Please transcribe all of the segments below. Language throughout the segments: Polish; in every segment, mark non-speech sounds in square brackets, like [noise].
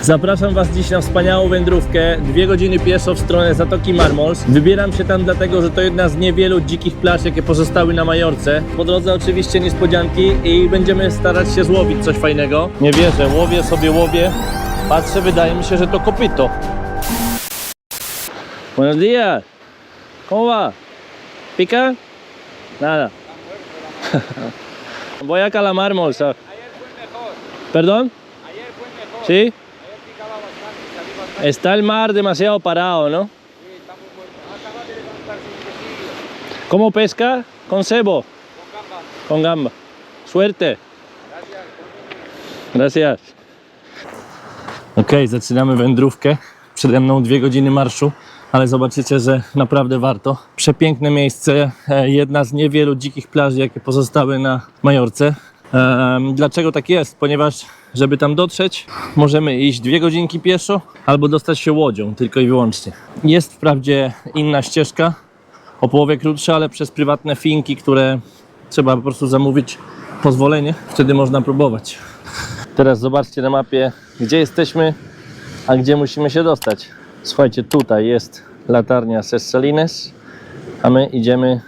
Zapraszam Was dziś na wspaniałą wędrówkę. Dwie godziny pieszo w stronę Zatoki Marmols. Wybieram się tam dlatego, że to jedna z niewielu dzikich plaż, jakie pozostały na Majorce. Po drodze oczywiście niespodzianki i będziemy starać się złowić coś fajnego. Nie wierzę, łowię sobie łowię. Patrzę, wydaje mi się, że to kopyto. Buenos días. ¿Cómo va? ¿Pica? Nada. [laughs] Voy a calamar, moza. Ayer fue mejor, ¿Perdón? ayer fue mejor. ¿Sí? Está el mar demasiado parado, ¿no? Sí, bueno. Acaba de levantarse un. ¿Cómo pesca? Con cebo, Con gamba. con gamba. Suerte. Gracias. Gracias. Okej, zaczynamy wędrówkę. Przede mną dwie godziny marszu, ale zobaczycie, że naprawdę warto. Przepiękne miejsce, e, jedna z niewielu dzikich plaży, jakie pozostały na Majorce. Dlaczego tak jest? Ponieważ, żeby tam dotrzeć, możemy iść dwie godzinki pieszo albo dostać się łodzią, tylko i wyłącznie. Jest wprawdzie inna ścieżka, o połowie krótsza, ale przez prywatne finki, które trzeba po prostu zamówić pozwolenie, wtedy można próbować. Teraz zobaczcie na mapie, gdzie jesteśmy, a gdzie musimy się dostać. Słuchajcie, tutaj jest latarnia Sessalines, a my idziemy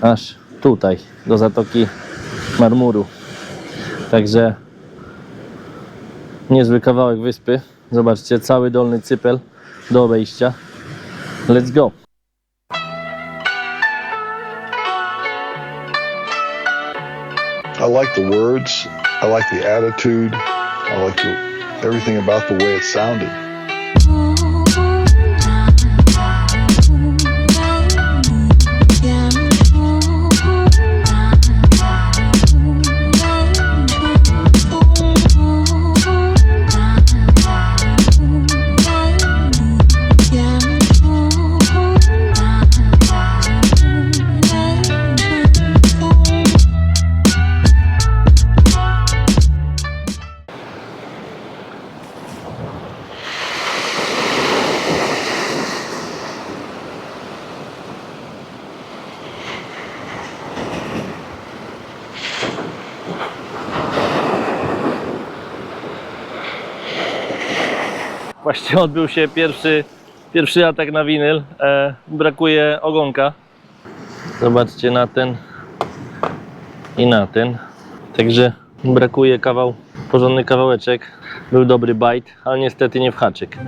aż tutaj, do Zatoki Marmuru. Także niezły kawałek wyspy. Zobaczcie, cały dolny cypel do obejścia. Let's go! I like the words. I like the attitude. I like the, everything about the way it sounded. Właśnie odbył się pierwszy, pierwszy atak na winyl. E, brakuje ogonka. Zobaczcie na ten i na ten. Także brakuje kawał, porządny kawałeczek. Był dobry bite, ale niestety nie w haczyk.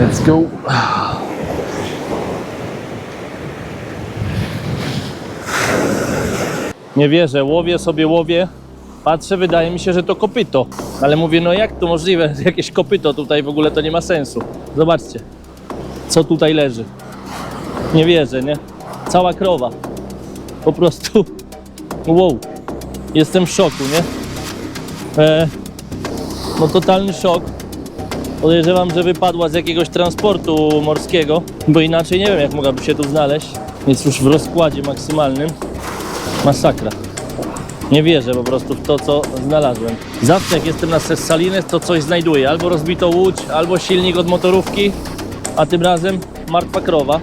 Let's go. Nie wierzę, łowię sobie łowię. Patrzę, wydaje mi się, że to kopyto. Ale mówię, no jak to możliwe? [laughs] Jakieś kopyto tutaj w ogóle to nie ma sensu. Zobaczcie, co tutaj leży. Nie wierzę, nie? Cała krowa. Po prostu. [laughs] Wow. Jestem w szoku, nie? E, no totalny szok. Podejrzewam, że wypadła z jakiegoś transportu morskiego, bo inaczej nie wiem, jak mogłaby się tu znaleźć. Jest już w rozkładzie maksymalnym. Masakra. Nie wierzę po prostu w to, co znalazłem. Zawsze jak jestem na Sessalines, to coś znajduję. Albo rozbitą łódź, albo silnik od motorówki, a tym razem martwa krowa.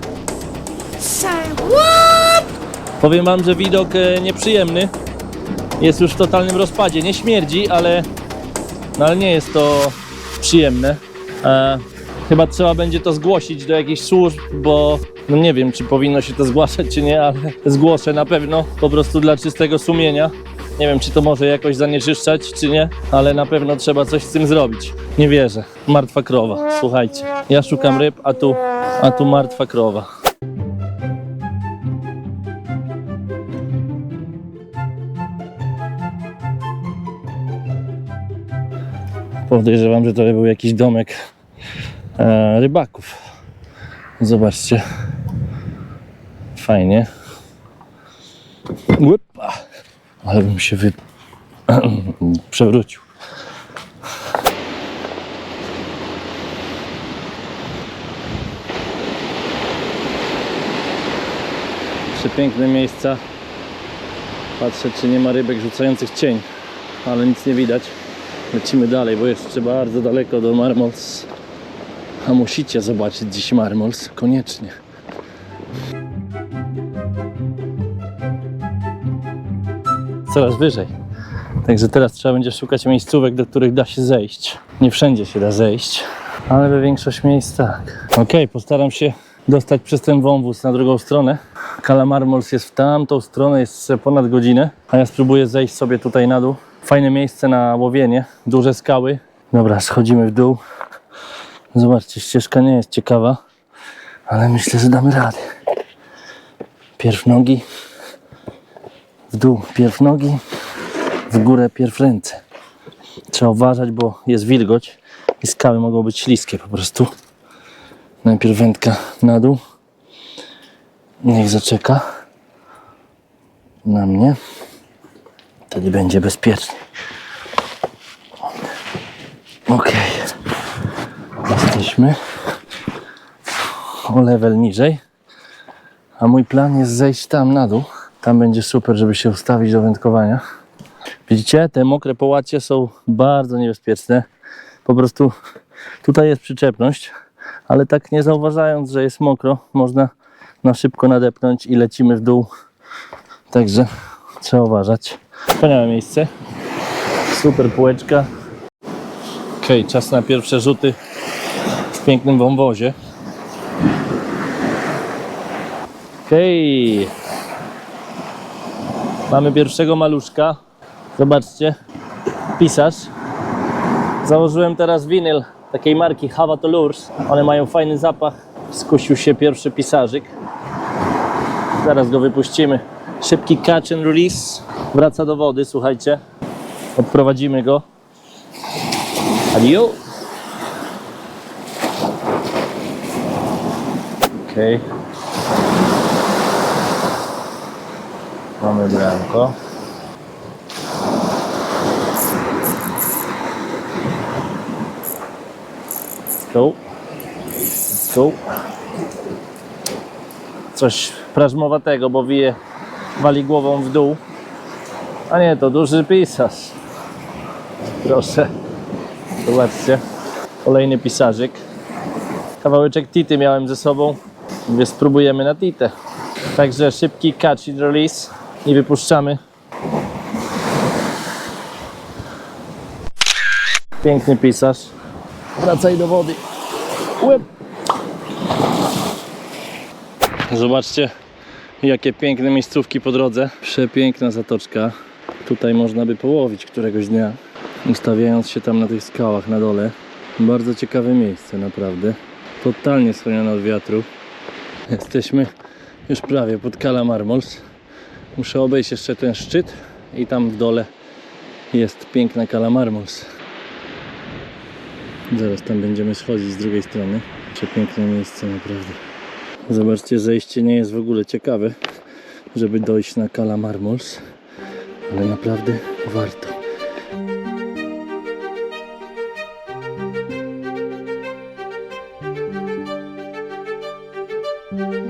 Powiem wam, że widok e, nieprzyjemny. Jest już w totalnym rozpadzie. Nie śmierdzi, ale, no, ale nie jest to przyjemne. E, chyba trzeba będzie to zgłosić do jakichś służb, bo no nie wiem, czy powinno się to zgłaszać, czy nie, ale zgłoszę na pewno, po prostu dla czystego sumienia. Nie wiem, czy to może jakoś zanieczyszczać, czy nie, ale na pewno trzeba coś z tym zrobić. Nie wierzę. Martwa krowa, słuchajcie. Ja szukam ryb, a tu, a tu martwa krowa. Podejrzewam, że to był jakiś domek rybaków. Zobaczcie. Fajnie. Łypa. Ale bym się wy... [clears throat] przewrócił. Przepiękne miejsca. Patrzę, czy nie ma rybek rzucających cień, ale nic nie widać. Lecimy dalej, bo jeszcze bardzo daleko do Marmols. A musicie zobaczyć dziś Marmols, koniecznie. coraz wyżej. Także teraz trzeba będzie szukać miejscówek, do których da się zejść. Nie wszędzie się da zejść, ale we większość miejsc tak. Okej, postaram się dostać przez ten wąwóz na drugą stronę. Kalamarmols jest w tamtą stronę, jest ponad godzinę, a ja spróbuję zejść sobie tutaj na dół. Fajne miejsce na łowienie, duże skały. Dobra, schodzimy w dół. Zobaczcie, ścieżka nie jest ciekawa, ale myślę, że damy radę. Pierw nogi, w dół pierw nogi, w górę pierw ręce. Trzeba uważać, bo jest wilgoć i skały mogą być śliskie po prostu. Najpierw wędka na dół. Niech zaczeka na mnie. Wtedy będzie bezpiecznie. Okej. Jesteśmy o level niżej. A mój plan jest zejść tam na dół. Tam będzie super, żeby się ustawić do wędkowania. Widzicie, te mokre połacie są bardzo niebezpieczne. Po prostu tutaj jest przyczepność, ale tak nie zauważając, że jest mokro, można na szybko nadepnąć i lecimy w dół. Także trzeba uważać. Wspaniałe miejsce. Super półeczka. Okej, czas na pierwsze rzuty w pięknym wąwozie. Okej. Mamy pierwszego maluszka. Zobaczcie. Pisarz. Założyłem teraz winyl takiej marki Havato Lures. One mają fajny zapach. Skusił się pierwszy pisarzyk. Zaraz go wypuścimy. Szybki catch and release. Wraca do wody, słuchajcie. Odprowadzimy go. Adio. Okej. Mamy bramko. Let's go. Go. Coś prażmowatego, bo wije, wali głową w dół. A nie, to duży pisarz. Proszę. Zobaczcie. Kolejny pisarzyk. Kawałeczek tity miałem ze sobą. Mówię, spróbujemy na titę. Także szybki catch and release i wypuszczamy. Piękny pisarz. Wracaj do wody. Łeb. Zobaczcie, jakie piękne miejscówki po drodze. Przepiękna zatoczka. Tutaj można by połowić któregoś dnia, ustawiając się tam na tych skałach na dole. Bardzo ciekawe miejsce, naprawdę. Totalnie schronione od wiatru. Jesteśmy już prawie pod Kala Marmols. Muszę obejść jeszcze ten szczyt i tam w dole jest piękna Kala Marmols. Zaraz tam będziemy schodzić z drugiej strony. Przepiękne miejsce naprawdę. Zobaczcie, zejście nie jest w ogóle ciekawe, żeby dojść na Kala Marmols, ale naprawdę warto. Zobaczmy,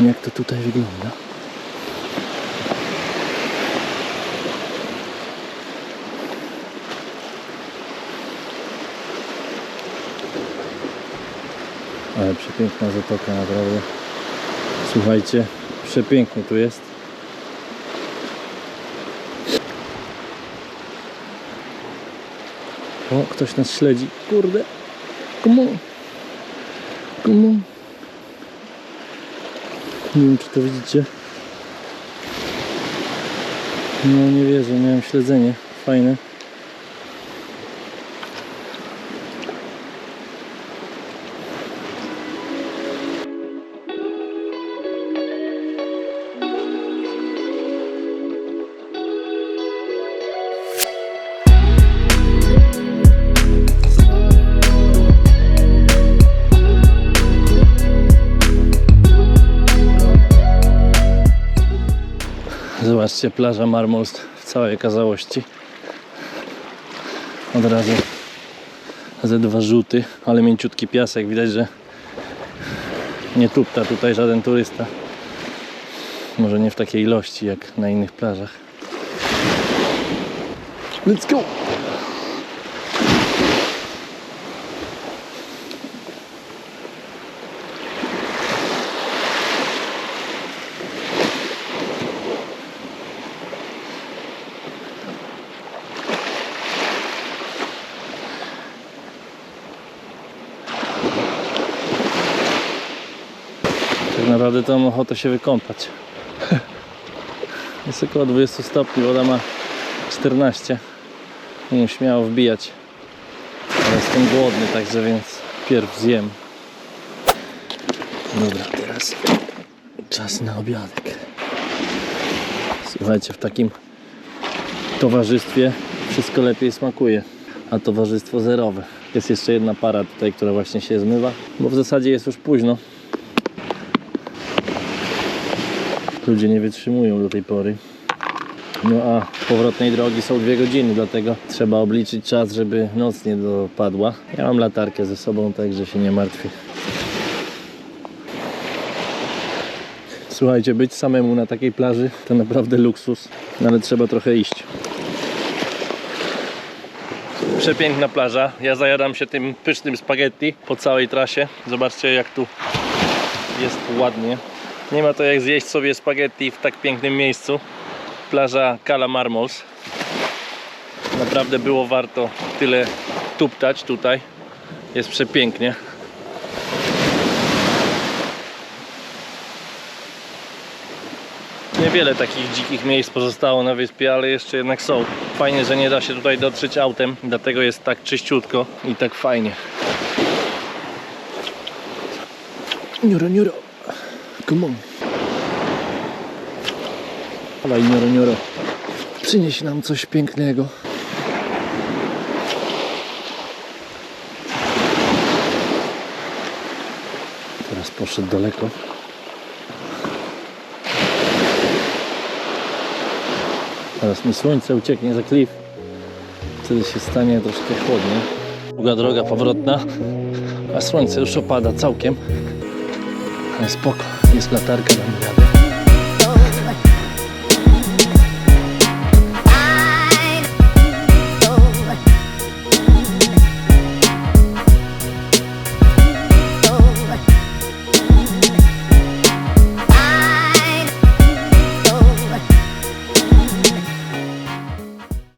jak to tutaj wygląda. Ale przepiękna zatoka, naprawdę. Słuchajcie, przepięknie tu jest. O, ktoś nas śledzi. Kurde. Come on. Nie wiem, czy to widzicie. No nie wierzę, miałem śledzenie. Fajne. Zobaczcie, plaża Marmols w całej okazałości. Od razu ze dwa rzuty, ale mięciutki piasek. Widać, że nie tupta tutaj żaden turysta. Może nie w takiej ilości jak na innych plażach. Let's go! Tak naprawdę to mam ochotę się wykąpać. [laughs] Jest około 20 stopni, woda ma 14. Mógł śmiało wbijać. Ale jestem głodny, także więc pierw zjem. Dobra, teraz czas na obiadek. Słuchajcie, w takim towarzystwie wszystko lepiej smakuje. A towarzystwo zerowe. Jest jeszcze jedna para tutaj, która właśnie się zmywa, bo w zasadzie jest już późno. Ludzie nie wytrzymują do tej pory. No a powrotnej drogi są dwie godziny, dlatego trzeba obliczyć czas, żeby noc nie dopadła. Ja mam latarkę ze sobą, także się nie martwię. Słuchajcie, być samemu na takiej plaży to naprawdę luksus, no ale trzeba trochę iść. Przepiękna plaża. Ja zajadam się tym pysznym spaghetti po całej trasie. Zobaczcie jak tu jest ładnie. Nie ma to jak zjeść sobie spaghetti w tak pięknym miejscu. Plaża Cala Marmol. Naprawdę było warto tyle tuptać tutaj. Jest przepięknie. Niewiele takich dzikich miejsc pozostało na wyspie, ale jeszcze jednak są. Fajnie, że nie da się tutaj dotrzeć autem, dlatego jest tak czyściutko i tak fajnie. Niuro, niuro. Come on. Dawaj, niuro, niuro. Przynieś nam coś pięknego. Teraz poszedł daleko. Teraz mi słońce ucieknie za klif. Wtedy się stanie troszkę chłodniej. Długa droga powrotna, a słońce już opada całkiem. Ale spoko, jest latarka, damy radę.